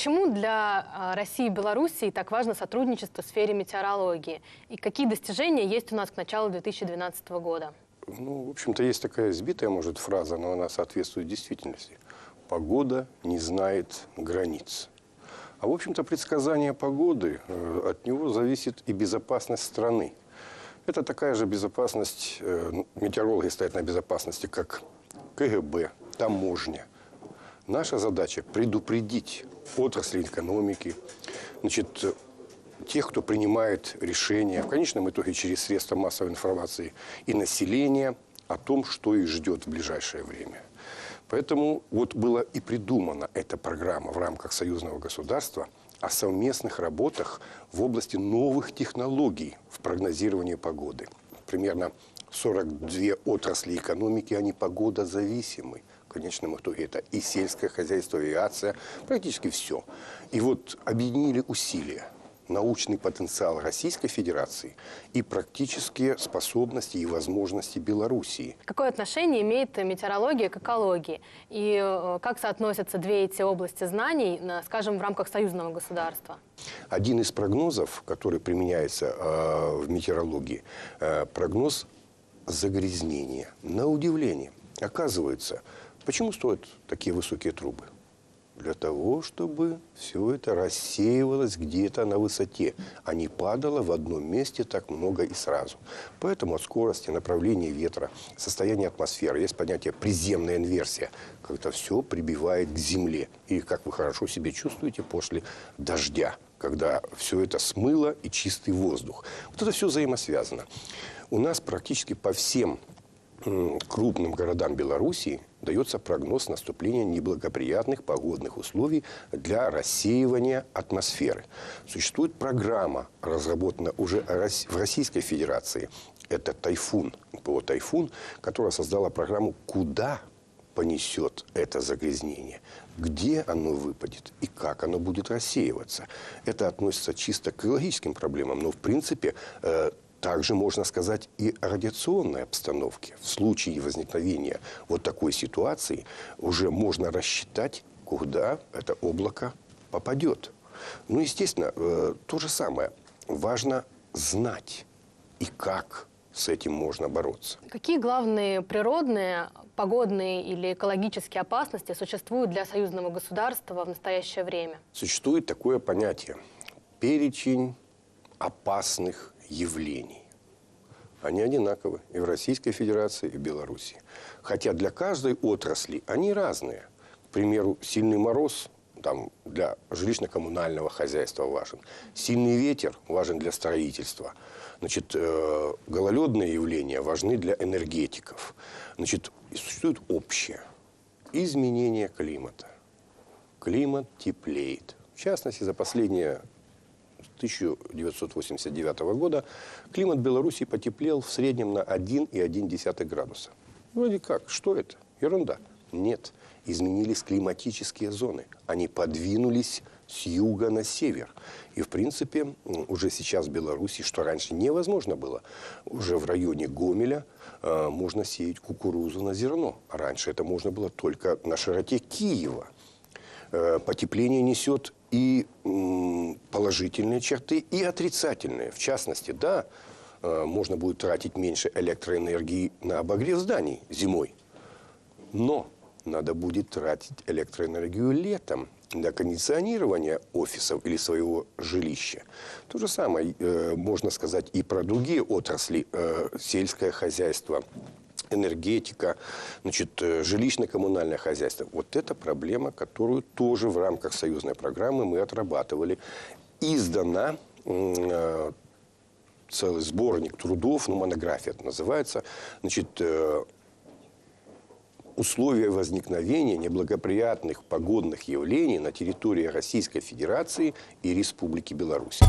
Почему для а, России и Белоруссии так важно сотрудничество в сфере метеорологии? И какие достижения есть у нас к началу 2012 года? Ну, в общем-то, есть такая сбитая, может, фраза, но она соответствует действительности. Погода не знает границ. А, в общем-то, предсказание погоды, э, от него зависит и безопасность страны. Это такая же безопасность, э, метеорологи стоят на безопасности, как КГБ, таможня. Наша задача предупредить отрасли экономики, значит, тех, кто принимает решения, в конечном итоге через средства массовой информации, и население о том, что их ждет в ближайшее время. Поэтому вот была и придумана эта программа в рамках союзного государства о совместных работах в области новых технологий в прогнозировании погоды. Примерно 42 отрасли экономики, они погодозависимы. В конечном итоге это и сельское хозяйство, и авиация, практически все. И вот объединили усилия научный потенциал Российской Федерации и практические способности и возможности Белоруссии. Какое отношение имеет метеорология к экологии? И э, как соотносятся две эти области знаний, на, скажем, в рамках союзного государства? Один из прогнозов, который применяется э, в метеорологии, э, прогноз загрязнения. На удивление, оказывается, почему стоят такие высокие трубы? Для того, чтобы все это рассеивалось где-то на высоте, а не падало в одном месте так много и сразу. Поэтому от скорости, направления ветра, состояния атмосферы есть понятие приземная инверсия, когда все прибивает к земле. И как вы хорошо себя чувствуете после дождя, когда все это смыло и чистый воздух. Вот это все взаимосвязано. У нас практически по всем крупным городам Белоруссии дается прогноз наступления неблагоприятных погодных условий для рассеивания атмосферы. Существует программа, разработана уже в Российской Федерации. Это «Тайфун», ПО «Тайфун», которая создала программу «Куда понесет это загрязнение, где оно выпадет и как оно будет рассеиваться. Это относится чисто к экологическим проблемам, но в принципе э, также можно сказать и о радиационной обстановке. В случае возникновения вот такой ситуации уже можно рассчитать, куда это облако попадет. Ну, естественно, э, то же самое. Важно знать и как с этим можно бороться. Какие главные природные, погодные или экологические опасности существуют для союзного государства в настоящее время? Существует такое понятие – перечень опасных явлений. Они одинаковы и в Российской Федерации, и в Беларуси. Хотя для каждой отрасли они разные. К примеру, сильный мороз там, для жилищно-коммунального хозяйства важен. Сильный ветер важен для строительства. Значит, э, гололедные явления важны для энергетиков. Значит, существует общее. Изменение климата. Климат теплеет. В частности, за последние 1989 года климат Беларуси потеплел в среднем на 1,1 градуса. Вроде как, что это? Ерунда. Нет, изменились климатические зоны. Они подвинулись с юга на север. И, в принципе, уже сейчас в Беларуси, что раньше невозможно было, уже в районе Гомеля э, можно сеять кукурузу на зерно. Раньше это можно было только на широте Киева. Э, потепление несет и положительные черты, и отрицательные. В частности, да, э, можно будет тратить меньше электроэнергии на обогрев зданий зимой. Но надо будет тратить электроэнергию летом для кондиционирования офисов или своего жилища. То же самое э, можно сказать и про другие отрасли. Э, сельское хозяйство, энергетика, значит, э, жилищно-коммунальное хозяйство. Вот это проблема, которую тоже в рамках союзной программы мы отрабатывали. Издана э, целый сборник трудов, ну, монография это называется, значит, э, условия возникновения неблагоприятных погодных явлений на территории Российской Федерации и Республики Беларусь.